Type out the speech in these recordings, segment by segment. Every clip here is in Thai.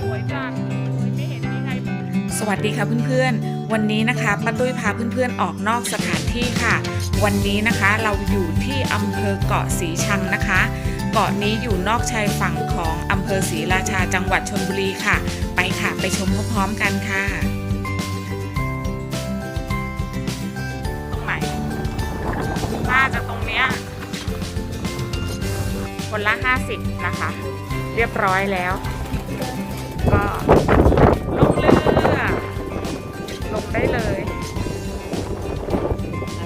สวยจังไม่เห็นมีใครสวัสดีค่ะเพื่อนๆ วันนี้นะคะป้าตุ้ยพาเพื่อนๆออกนอกสถานที่ค่ะ วันนี้นะคะเราอยู่ที่อำเภอเกาะสีชังนะคะ เกาะนี้อยู่นอกชายฝั่งของอำเภอศรีราชาจังหวัดชลบุรีค่ะ ไปค่ะไปชมพร้อมๆกันค่ะตรงไหนน่าจะตรงเนี้ยคนละ 50 นะคะ เรียบร้อยแล้ว ก็ลงเรือลงได้เลย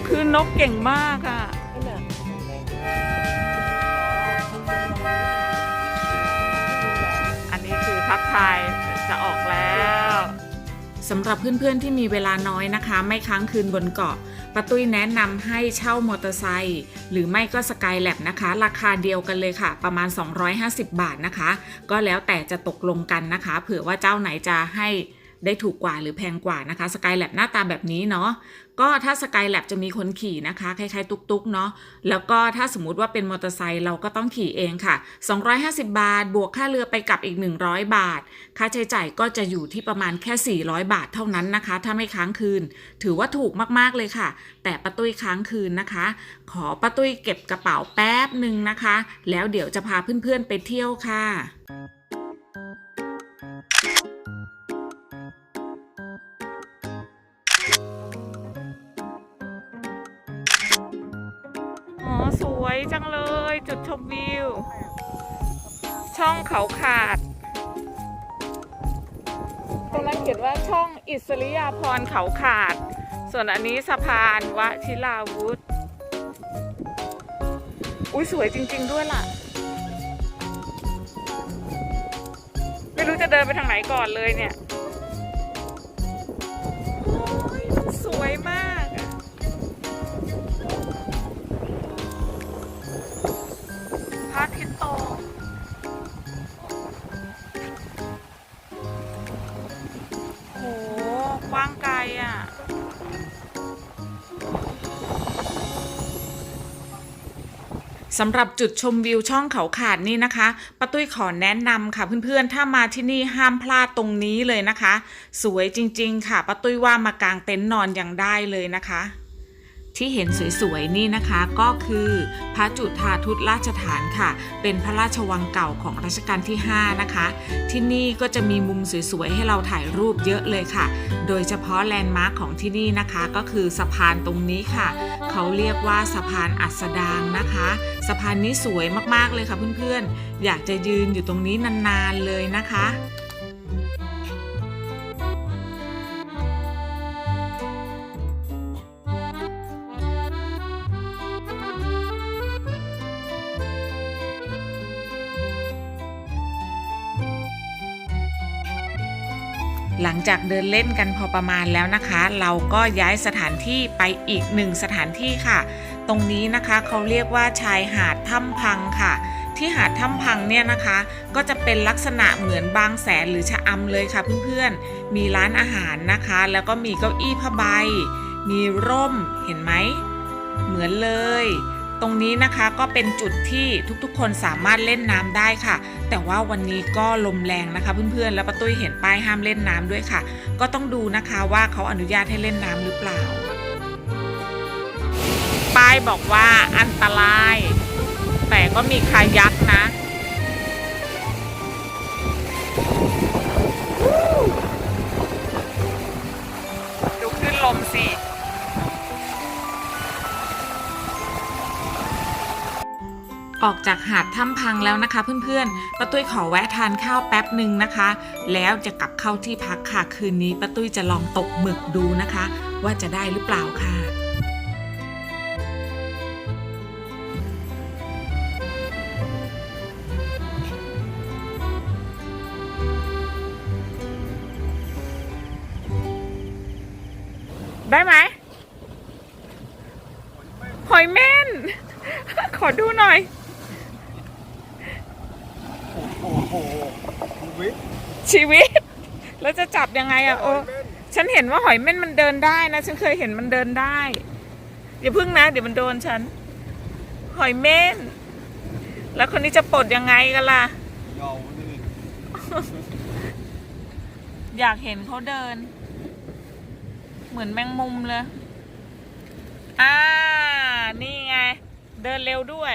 คือนกเก่งมากอะ สำหรับเพื่อนๆที่มีเวลาน้อยนะคะ ไม่ค้างคืนบนเกาะปะตุ้ยแนะนำให้เช่ามอเตอร์ไซค์หรือไม่ก็สกายแลบนะคะ ราคาเดียวกันเลยค่ะ ประมาณ 250 บาทนะคะ ก็แล้วแต่จะตกลงกันนะคะ เผื่อว่าเจ้าไหนจะให้ ได้ถูกกว่าหรือแพงกว่านะคะสกายแลบหน้าตาแบบนี้เนาะก็ถ้าสกายแลบจะมีคนขี่นะคะคล้ายๆตุกๆเนาะแล้วก็ถ้าสมมุติว่าเป็นมอเตอร์ไซค์เราก็ต้องขี่เองค่ะ 250 บาท บวกค่าเรือไปกลับอีก 100 บาท ค่าใช้จ่ายก็จะอยู่ที่ประมาณแค่ 400 บาทเท่านั้นนะคะ ถ้าไม่ค้างคืน ถือว่าถูกมากๆเลยค่ะ แต่ป้าตุ้ยค้างคืนนะคะ ขอป้าตุ้ยเก็บกระเป๋าแป๊บหนึ่งนะคะ แล้วเดี๋ยวจะพาเพื่อนๆไปเที่ยวค่ะ จังเลย จุดชมวิว ช่องเขาขาดตรงนั้นเขียนว่าช่องอิสริยาพรเขาขาด ส่วนอันนี้สะพานวชิราวุธ อุ้ยสวยจริง ๆ ด้วยล่ะ ไม่รู้จะเดินไปทางไหนก่อนเลยเนี่ย สำหรับจุดชมวิวช่องเขาขาดนี่นะคะป้าตุ้ยขอแนะนำค่ะเพื่อนๆ ถ้ามาที่นี่ห้ามพลาดตรงนี้เลยนะคะ สวยจริงๆ ค่ะป้าตุ้ยว่ามากางเต็นท์นอนยังได้เลยนะคะ ที่เห็นสวยๆนี่นะคะก็คือพระจุฑาทุตราชฐานค่ะ เป็นพระราชวังเก่าของรัชกาลที่ 5 นะคะ ที่นี่ก็จะมีมุมสวยๆให้เราถ่ายรูปเยอะเลยค่ะ โดยเฉพาะแลนด์มาร์คของที่นี่นะคะ ก็คือสะพานตรงนี้ค่ะ เขาเรียกว่าสะพานอัสดางนะคะ สะพานนี้สวยมากๆเลยค่ะเพื่อนๆ อยากจะยืนอยู่ตรงนี้นานๆเลยนะคะ หลังจากเดินเล่นกันพอประมาณแล้วนะคะ เราก็ย้ายสถานที่ไปอีกหนึ่งสถานที่ค่ะ ตรงนี้นะคะเขาเรียกว่าชายหาดถ้ำพังค่ะ ที่หาดถ้ำพังเนี่ยนะคะ ก็จะเป็นลักษณะเหมือนบางแสนหรือชะอำเลยค่ะเพื่อนๆ มีร้านอาหารนะคะ แล้วก็มีเก้าอี้ผ้าใบ มีร่มเห็นไหม เหมือนเลย รงนี้นะคะก็เป็นจุดที่ทุกๆ คนสามารถเล่นน้ำได้ค่ะ แต่ว่าวันนี้ก็ลมแรงนะคะ เพื่อนๆ แล้วป้าตุ้ยเห็นป้ายห้ามเล่นน้ำด้วยค่ะ ก็ต้องดูนะคะว่าเขาอนุญาตให้เล่นน้ำหรือเปล่า ป้ายบอกว่าอันตราย แต่ก็มีคายักนะ ออกจากหาดถ้ำพังแล้วนะคะ เพื่อนๆป้าตุ้ยขอแวะทานข้าวแป๊บหนึ่งนะคะ แล้วจะกลับเข้าที่พักค่ะคืนนี้ป้าตุ้ยจะลองตกหมึกดูนะคะ ว่าจะได้หรือเปล่าค่ะได้ไหมหอยเม่น ขอดูหน่อย โอ้โหชีวิต ชีวิต แล้วจะจับยังไงอะโอ้เม่นฉันเห็นว่าหอยเม่นมันเดินได้นะ ฉันเคยเห็นมันเดินได้อย่าพึ่งนะ เดี๋ยวมันโดนฉัน หอยเม่น แล้วคนนี้จะปลดยังไงกันล่ะยงานี่อยากเห็นเขาเดิน เหมือนแมงมุมเลย อ่า นี่ไง เดินเร็วด้วย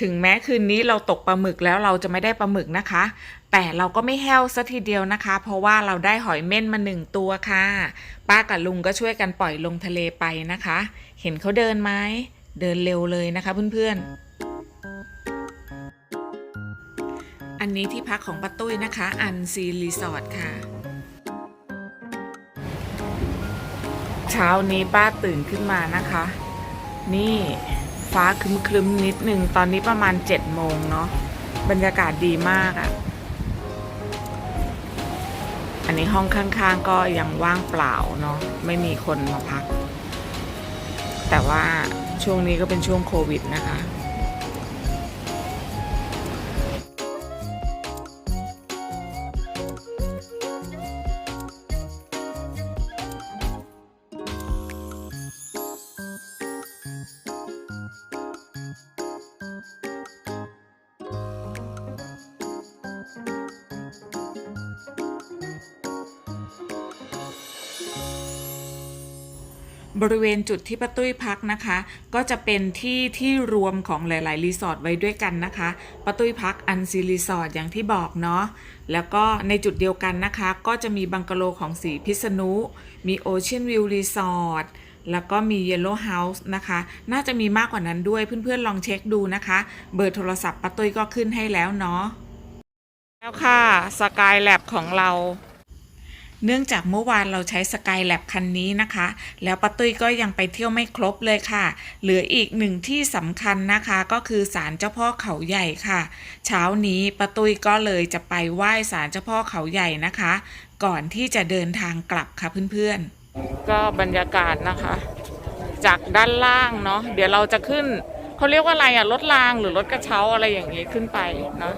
ถึงแม้คืนนี้เราตกปลาหมึกแล้วเราจะไม่ได้ปลาหมึกนะคะ แต่เราก็ไม่แห้วซะทีเดียวนะคะ เพราะว่าเราได้หอยเม่นมาหนึ่งตัวค่ะ ป้ากับลุงก็ช่วยกันปล่อยลงทะเลไปนะคะ เห็นเขาเดินไหมเดินเร็วเลยนะคะเพื่อนๆ อันนี้ที่พักของป้าตุ้ยนะคะ อันซีรีสอร์ทค่ะ เช้านี้ป้าตื่นขึ้นมานะคะ นี่ ฟ้าครึ้มๆนิดนึงตอนนี้ประมาณ7จ็ดโมงเนาะบรรยากาศดีมากอะ่ะ อันนี้ห้องข้างๆก็ยังว่างเปล่าเนาะไม่มีคนมาพัก แต่ว่าช่วงนี้ก็เป็นช่วงโควิดนะคะ บริเวณจุดที่ป้าตุ้ยพักนะคะ ก็จะเป็นที่ที่รวมของหลาย ๆ รีสอร์ทไว้ด้วยกันนะคะป้าตุ้ยพักอันซีรีสอร์ทอย่างที่บอกเนาะแล้วก็ในจุดเดียวกันนะคะ ก็จะมีบังกะโลของสีพิษณุมีโอเชียนวิวรีสอร์ทแล้วก็มีเยลโล่เฮาส์นะคะ น่าจะมีมากกว่านั้นด้วยเพื่อนๆ ลองเช็คดูนะคะ เบอร์โทรศัพท์ป้าตุ้ยก็ขึ้นให้แล้วเนาะแล้วค่ะสกายแลบของเรา เนื่องจากเมื่อวานเราใช้สกายแลบคันนี้นะคะ แล้วป้าตุ้ยก็ยังไปเที่ยวไม่ครบเลยค่ะ เหลืออีกหนึ่งที่สำคัญนะคะก็คือศาลเจ้าพ่อเขาใหญ่ค่ะ เช้านี้ป้าตุ้ยก็เลยจะไปไหว้ศาลเจ้าพ่อเขาใหญ่นะคะ ก่อนที่จะเดินทางกลับค่ะเพื่อนๆ ก็บรรยากาศนะคะ จากด้านล่างเนาะเดี๋ยวเราจะขึ้นเขาเรียกว่าอะไรอะรถรางหรือรถกระเช้าอะไรอย่างนี้ขึ้นไปเนาะ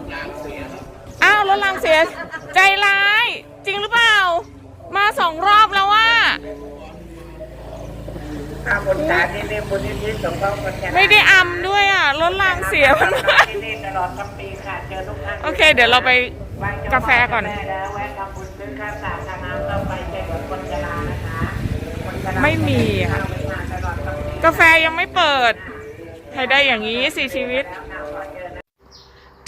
อ้าวรถรางเสียใจร้าย จริงหรือเปล่า มาสองรอบแล้วว่า ข้าบนศาลนี่เรียกบุญนิธิสงเคราะห์คนชนะไม่ได้อำด้วยอะรถรางเสียมันมากที่นี่ตลอดทั้งปีค่ะเจอทุกท่านโอเค เดี๋ยวเราไปไหว้เจ้กาแฟก่อนแม่แล้วแวะทำบุญซื้อข้าวสารทางน้ำเข้าไปแจกคนชรานะคะคนชราไม่มีอะเข้าไปมาตลอดทั้งปี กาแฟยังไม่เปิดให้ได้อย่างนี้สิชีวิต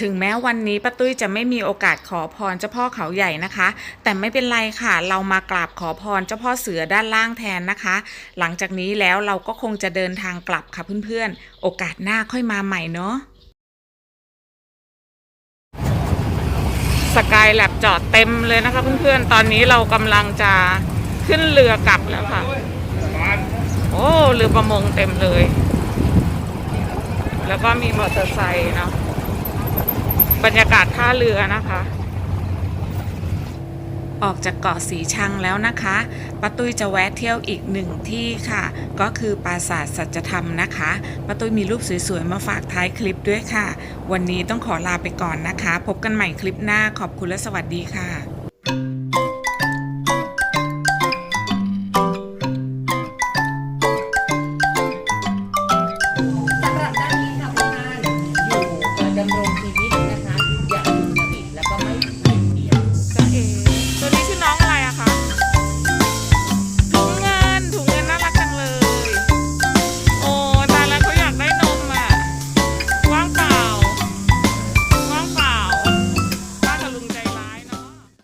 ถึงแม้วันนี้ป้าตุ้ยจะไม่มีโอกาสขอพรเจ้าพ่อเขาใหญ่นะคะ แต่ไม่เป็นไรค่ะ เรามากราบขอพรเจ้าพ่อเสือด้านล่างแทนนะคะ หลังจากนี้แล้วเราก็คงจะเดินทางกลับค่ะเพื่อนๆ โอกาสหน้าค่อยมาใหม่เนาะสกายแลบจอดเต็มเลยนะคะเพื่อนๆ ตอนนี้เรากำลังจะขึ้นเรือกลับแล้วค่ะ โอ้เรือประมงเต็มเลย แล้วก็มีมอเตอร์ไซค์เนาะ บรรยากาศท่าเรือนะคะ ออกจากเกาะสีชังแล้วนะคะป้าตุ้ยจะแวะเที่ยวอีกหนึ่งที่ค่ะ ก็คือปราสาทสัจธรรมนะคะป้าตุ้ยมีรูปสวยๆ มาฝากท้ายคลิปด้วยค่ะ วันนี้ต้องขอลาไปก่อนนะคะ พบกันใหม่คลิปหน้าขอบคุณและสวัสดีค่ะ